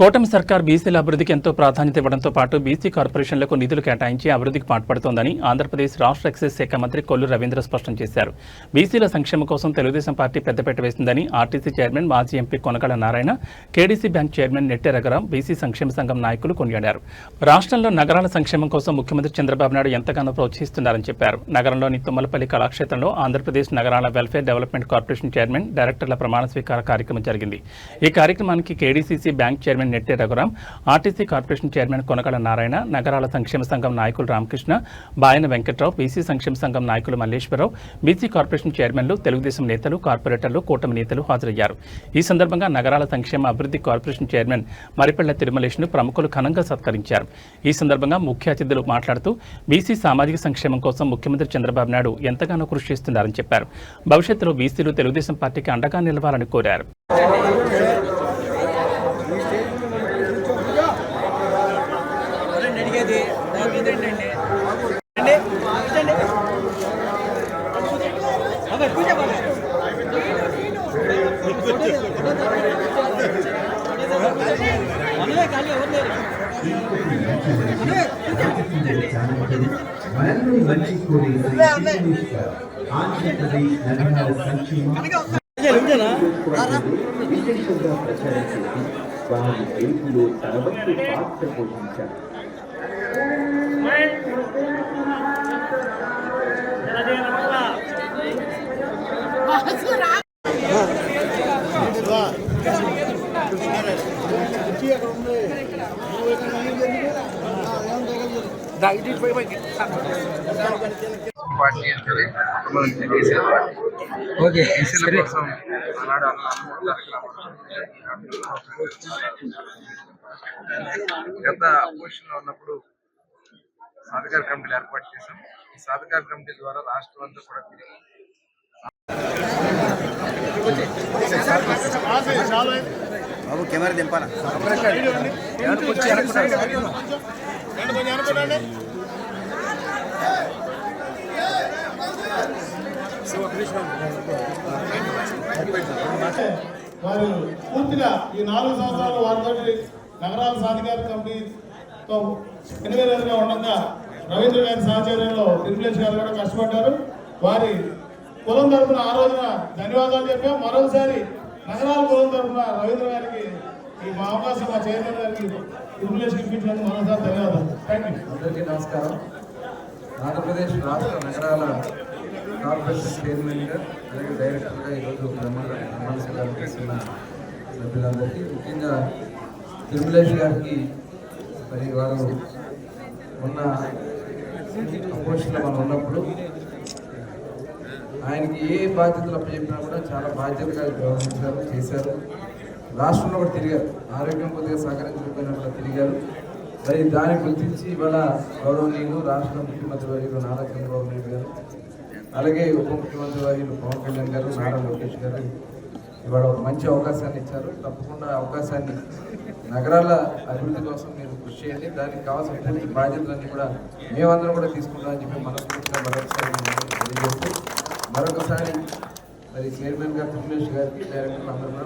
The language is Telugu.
కూటమి సర్కార్ బీసీల అభివృద్ధికి ఎంతో ప్రాధాన్యత ఇవ్వడంతో పాటు బీసీ కార్పొరేషన్లకు నిధులు కేటాయించి అభివృద్ధికి పాటుపడుతోందని ఆంధ్రప్రదేశ్ రాష్ట్ర ఎక్సైజ్ శాఖ మంత్రి కొల్లు రవీంద్ర స్పష్టం చేశారు. బీసీల సంక్షేమం కోసం తెలుగుదేశం పార్టీ పెద్దపేట వేసిందని ఆర్టీసీ చైర్మన్ మాజీ MP Konakalla Narayana KDC bank chairman Nette Raghuram BC సంక్షేమ సంఘం నాయకులు కొనియాడారు. రాష్ట్రంలో నగరాల సంక్షేమం కోసం ముఖ్యమంత్రి చంద్రబాబు నాయుడు ఎంతగానో ప్రోత్సహిస్తున్నారని చెప్పారు. నగరంలోని తుమ్మలపల్లి కళాక్షేత్రంలో ఆంధ్రప్రదేశ్ నగరాల వెల్ఫేర్ డెవలప్మెంట్ కార్పొరేషన్ చైర్మన్ డైరెక్టర్ల ప్రమాణ స్వీకార కార్యక్రమం జరిగింది. ఈ కార్యక్రమానికి KDCC bank chairman Netti Raghuram RTC corporation chairman Konagala Narayana నగరాల సంక్షేమ సంఘం నాయకులు రామకృష్ణ బాయన వెంకట్రావు బీసీ సంక్షేమ సంఘం నాయకులు మల్లేశ్వరరావు బీసీ కార్పొరేషన్ చైర్మన్లు తెలుగుదేశం నేతలు కార్పొరేటర్లు కూటమి నేతలు హాజరయ్యారు. ఈ సందర్భంగా నగరాల సంక్షేమ అభివృద్ధి కార్పొరేషన్ చైర్మన్ మరిపెళ్ళ తిరుమలేష్ను ప్రముఖులు ఘనంగా సత్కరించారు. ఈ సందర్భంగా ముఖ్య అతిథులు మాట్లాడుతూ బీసీ సామాజిక సంక్షేమం కోసం ముఖ్యమంత్రి చంద్రబాబు నాయుడు ఎంతగానో కృషి చేస్తున్నారని చెప్పారు. భవిష్యత్తులో బీసీలు తెలుగుదేశం పార్టీకి అండగా నిలవాలని కోరారు. అడిగేది బాగుంది ఏంటండి మనమే ఖాళీ ఎవరు లేరు విశేషంగా ప్రచారం చేసి వారి గెలుపులో తన వంతు పాత్ర పోషించారు పార్టీ అంటే మనం బీసీల పార్టీ ఓకే. గత అపోజిషన్లో ఉన్నప్పుడు సాధకార కమిటీలు ఏర్పాటు చేశాం. ఈ సాధకార కమిటీ ద్వారా రాష్ట్రం అంతా కూడా తిరిగి బాబు కెమెరా దింపాలా? వారు పూర్తిగా ఈ నాలుగు సంవత్సరాలు వారితో నగరాల సాధికార కమిటీతో ఎన్నివేలుగా ఉండగా రవీంద్ర గారి సహచర్యంలో ట్రిపులేష్ గారు కూడా కష్టపడ్డారు వారి కులం తరఫున ఆ రోజున ధన్యవాదాలు చెప్పాం. మరోసారి నగరాల కులం తరఫున రవీంద్ర గారికి ఈ మా అవకాశం మా చైర్మన్ గారికి ఇన్విటేషన్ ఇప్పించినందుకు మరోసారి ధన్యవాదాలు. థ్యాంక్ యూ అందరికీ నమస్కారం. ఆంధ్రప్రదేశ్ రాష్ట్ర నగరాల కార్పొరేషన్ చైర్మన్గా అలాగే డైరెక్టర్గా ఈరోజు ప్రమాణ ప్రమాణ చేస్తున్న సభ్యులందరికీ ముఖ్యంగా తిరుమలేష్ గారికి మరి వారు ఉన్న అపోజిషన్లో మనం ఉన్నప్పుడు ఆయనకి ఏ బాధ్యతలు అప్పచెప్పినా కూడా చాలా బాధ్యతగా వ్యవహరించారు చేశారు. రాష్ట్రంలో కూడా తిరిగారు. ఆరోగ్యం కొద్దిగా సహకరించకపోయినా కూడా తిరిగారు. మరి దాన్ని గుర్తించి ఇవాళ గౌరవనీయులు రాష్ట్ర ముఖ్యమంత్రి వర్యులు నారా చంద్రబాబు నాయుడు గారు అలాగే ఉప ముఖ్యమంత్రి వర్యులు పవన్ కళ్యాణ్ గారు నారా లోకేష్ గారు ఇవాళ ఒక మంచి అవకాశాన్ని ఇచ్చారు. తప్పకుండా అవకాశాన్ని నగరాల అభివృద్ధి కోసం మీరు కృషి చేయండి. దానికి కావాల్సిన బాధ్యతలన్నీ కూడా మేమందరం కూడా తీసుకుంటామని చెప్పి మనస్ఫూర్తిగా మరొకసారి మీ గారికి డైరెక్టర్ అందరూ కూడా